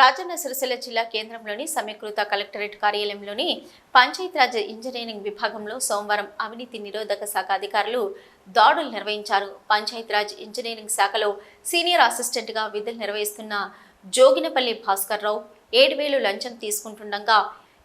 రాజన్న సిరిసిల్ల జిల్లా కేంద్రంలోని సమీకృత కలెక్టరేట్ కార్యాలయంలోని పంచాయతీరాజ్ ఇంజనీరింగ్ విభాగంలో సోమవారం అవినీతి నిరోధక శాఖ అధికారులు దాడులు నిర్వహించారు. పంచాయతీరాజ్ ఇంజనీరింగ్ శాఖలో సీనియర్ అసిస్టెంట్గా విధులు నిర్వహిస్తున్న జోగినపల్లి భాస్కర్ రావు ఏడు వేలు లంచం తీసుకుంటుండగా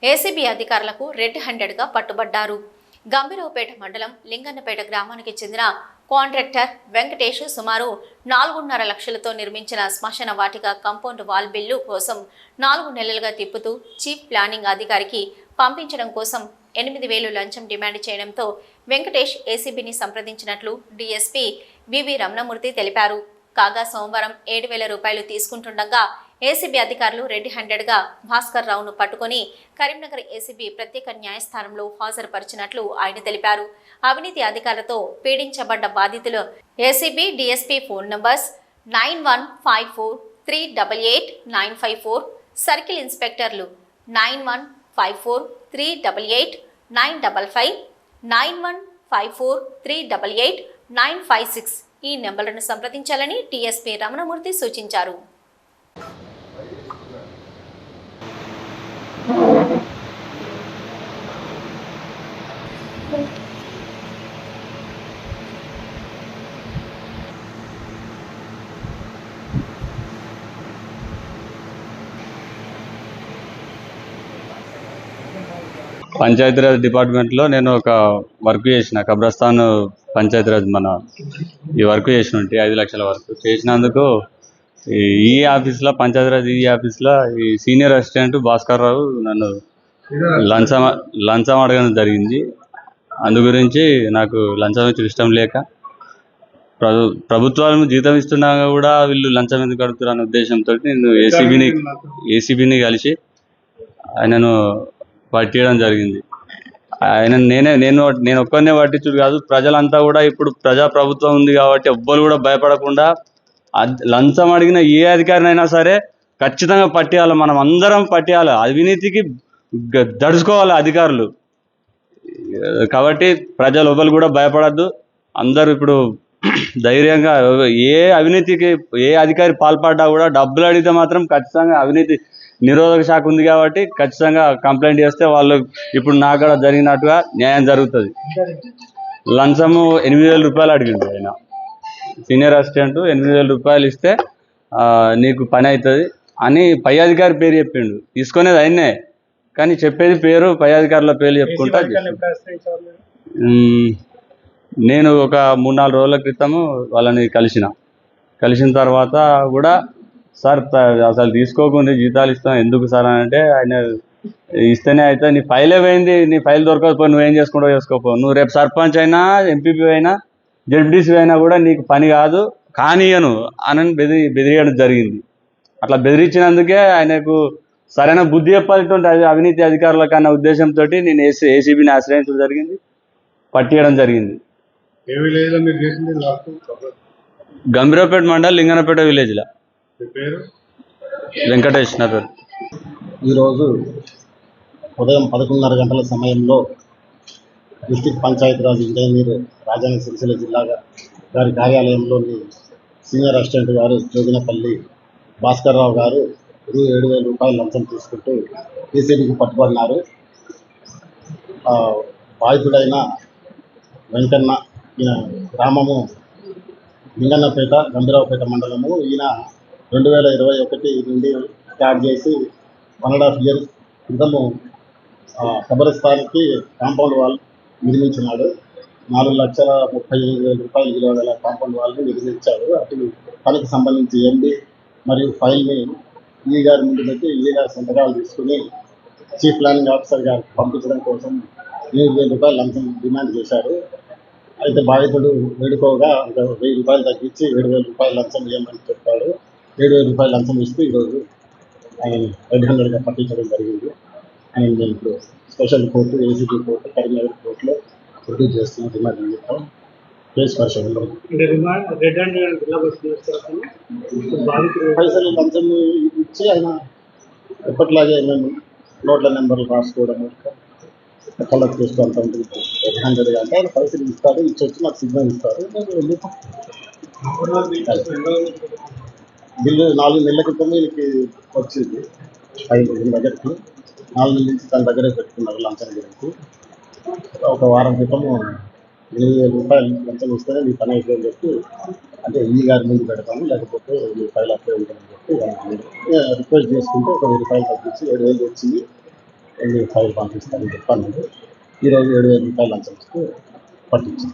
ఏసీబీ అధికారులకు రెడ్ హ్యాండెడ్గా పట్టుబడ్డారు. గంభీరావుపేట మండలం లింగన్నపేట గ్రామానికి చెందిన కాంట్రాక్టర్ వెంకటేష్ సుమారు నాలుగున్నర లక్షలతో నిర్మించిన శ్మశాన వాటిక కాంపౌండ్ వాల్ బిల్లు కోసం నాలుగు నెలలుగా తిప్పుతూ చీఫ్ ప్లానింగ్ అధికారికి పంపించడం కోసం ఎనిమిది వేలు లంచం డిమాండ్ చేయడంతో వెంకటేష్ ఏసీబీని సంప్రదించినట్లు డీఎస్పీ వివి రమణమూర్తి తెలిపారు. కాగా సోమవారం ఏడు వేల రూపాయలు తీసుకుంటుండగా ఏసీబీ అధికారులు రెడ్ హ్యాండెడ్గా భాస్కర్ రావును పట్టుకుని కరీంనగర్ ఏసీబీ ప్రత్యేక న్యాయస్థానంలో హాజరుపరిచినట్లు ఆయన తెలిపారు. అవినీతి అధికారులతో పీడించబడ్డ బాధితులు ACB DSP phone numbers nine one five four three double eight nine five four circle ఇన్స్పెక్టర్లు nine one five four three double eight nine double five nine one five four three double eight nine five six ఈ నెంబర్లను సంప్రదించాలని tsp Ramanamurthy సూచించారు. పంచాయతీరాజ్ డిపార్ట్మెంట్లో నేను ఒక work చేసిన కబ్రస్థాన్ పంచాయతీరాజ్ మన ఈ work చేసిన ఉంటే ఐదు లక్షల వరకు చేసినందుకు ఈ- ఆఫీస్లో పంచాయతీరాజ్ ఈ ఆఫీస్లో ఈ సీనియర్ అసిస్టెంట్ భాస్కర్ రావు నన్ను లంచం లంచం అడగడం జరిగింది. అందు గురించి నాకు లంచం ఇచ్చే ఇష్టం లేక ప్రభు ప్రభుత్వాలు జీతం ఇస్తున్నా కూడా వీళ్ళు లంచం ఎందుకు అడుగుతారు అనే ఉద్దేశంతో నేను ఏసీబీని ఏసీబీని కలిసి ఆయనను పట్టియడం జరిగింది. ఆయన నేనే నేను నేను ఒక్కరినే పట్టించుడు కాదు ప్రజలంతా కూడా ఇప్పుడు ప్రజా ప్రభుత్వం ఉంది కాబట్టి ఎవ్వరు కూడా భయపడకుండా లంచం అడిగిన ఏ అధికారినైనా సరే ఖచ్చితంగా పట్టేయాలి మనం అందరం పట్టేయాలి అవినీతికి దడుచుకోవాలి అధికారులు. కాబట్టి ప్రజలు ఎవ్వరు కూడా భయపడద్దు. అందరూ ఇప్పుడు ధైర్యంగా ఏ అవినీతికి ఏ అధికారి పాల్పడ్డా కూడా డబ్బులు అడిగితే మాత్రం ఖచ్చితంగా అవినీతి నిరోధక శాఖ ఉంది కాబట్టి ఖచ్చితంగా కంప్లైంట్ చేస్తే వాళ్ళు ఇప్పుడు నాకు కూడా జరిగినట్టుగా న్యాయం జరుగుతుంది. లంచము ఎనిమిది వేల రూపాయలు అడిగిండు ఆయన. సీనియర్ అసిస్టెంట్ ఎనిమిది వేల రూపాయలు ఇస్తే నీకు పని అవుతుంది అని పై అధికారి పేరు చెప్పిండు. తీసుకునేది ఆయనే కానీ చెప్పేది పేరు పై అధికారుల పేర్లు చెప్పుకుంటా. నేను ఒక మూడు నాలుగు రోజుల క్రితము వాళ్ళని కలిసిన. కలిసిన తర్వాత కూడా సార్ అసలు తీసుకోకుండా జీతాలు ఇస్తాం. ఎందుకు సార్? అని అంటే ఆయన ఇస్తేనే అయితే నీ ఫైలే పోయింది నీ ఫైల్ దొరకకపోయి నువ్వేం చేసుకుంటావు చేసుకోపో. నువ్వు రేపు సర్పంచ్ అయినా ఎంపీపీ అయినా జడ్పీసీ అయినా కూడా నీకు పని కాదు కానీయను అని బెదిరి బెదిరియడం జరిగింది. అట్లా బెదిరించినందుకే ఆయనకు సరైన బుద్ధి చెప్పాల్సినటువంటి అవి- అవినీతి అధికారులకు అన్న ఉద్దేశంతో నేను ఏసీ ఏసీబీని ఆశ్రయించడం జరిగింది పట్టియడం జరిగింది. గంభీరపేట మండల్ లింగనపేట విలేజ్లో. వెంకటేష్ నా పేరు. ఈరోజు ఉదయం పదకొండున్నర గంటల సమయంలో డిస్టిక్ పంచాయతీరాజ్ ఇంజనీర్ రాజన్న సిరిసిల్ల జిల్లా గారి కార్యాలయంలోని సీనియర్ అసిస్టెంట్ గారు జోగినపల్లి భాస్కర్ రావు గారు ఇరవై ఏడు వేల రూపాయలు లంచం తీసుకుంటూ ఏసీబీకి పట్టుబడినారు. బాధితుడైన వెంకన్న ఈయన గ్రామము లింగన్నపేట గంభీరావుపేట మండలము. ఈయన రెండు వేల ఇరవై ఒకటి నుండి స్టార్ట్ చేసి వన్ అండ్ హాఫ్ ఇయర్స్ క్రితము ఆ, కాంపౌండ్ వాల్ నిర్మించినాడు. నాలుగు లక్షల ముప్పై ఎనిమిది వేల రూపాయలు విలువ గల కాంపౌండ్ వాల్ని నిర్మించాడు అటు పనికి సంబంధించి ఎండి మరియు ఫైల్ని ఈ గారి ముందు పెట్టి ఈ గారి సంతకాలు తీసుకుని చీఫ్ ప్లానింగ్ ఆఫీసర్ గారికి పంపించడం కోసం ఏడు వేల రూపాయలు లంచం డిమాండ్ చేశారు. అయితే బాధితుడు వేడుకోగా ఒక వెయ్యి రూపాయలు తగ్గించి ఏడు వేల రూపాయలు లంచం ఇవ్వమని చెప్పాడు. ఏడు వేల రూపాయలు లంచం ఇస్తూ ఈరోజు ఆయన రెడ్ హండ్రెడ్గా పట్టించడం జరిగింది. ఆయన నేను ఇప్పుడు special court ACB court Karimnagar కోర్టులో ప్రొడ్యూస్ చేస్తున్న డిమాండ్ చెప్తాం కేసు పరిశోధనలో పైసలు లంచం ఇచ్చి ఆయన ఎప్పటిలాగే మేము నోట్ల నెంబర్లు రాసుకోవడం కలెక్ట్ చేస్తూ అంత ఉంటుంది రెడ్ హండ్రెడ్గా అంటే ఆయన పైసలు ఇస్తారు ఇచ్చి వచ్చి నాకు సిగ్నల్ ఇస్తారు. నేను బిల్లు నాలుగు నెలల క్రితం వీళ్ళకి వచ్చింది. ఐదు దీని దగ్గరికి. నాలుగు నెలల నుంచి తన దగ్గరే పెట్టుకున్నారు లంచం గురించి ఒక వారం క్రితం ఎనిమిది వేల రూపాయలు లంచం ఇస్తేనే మీ పని అయిపోయింది చెప్పి అంటే ఈ గారి ముందు పెడతాము లేకపోతే మీ ఫైల్ అప్లై ఉంటుందని చెప్పి రిక్వెస్ట్ చేసుకుంటే ఒక వెయ్యి రూపాయలు తగ్గించి ఏడు వేలు వచ్చింది మీ ఫైల్ పంపిస్తానని చెప్పాను. ఈరోజు ఏడు వేల రూపాయలు లంచం ఇస్తే పట్టించాను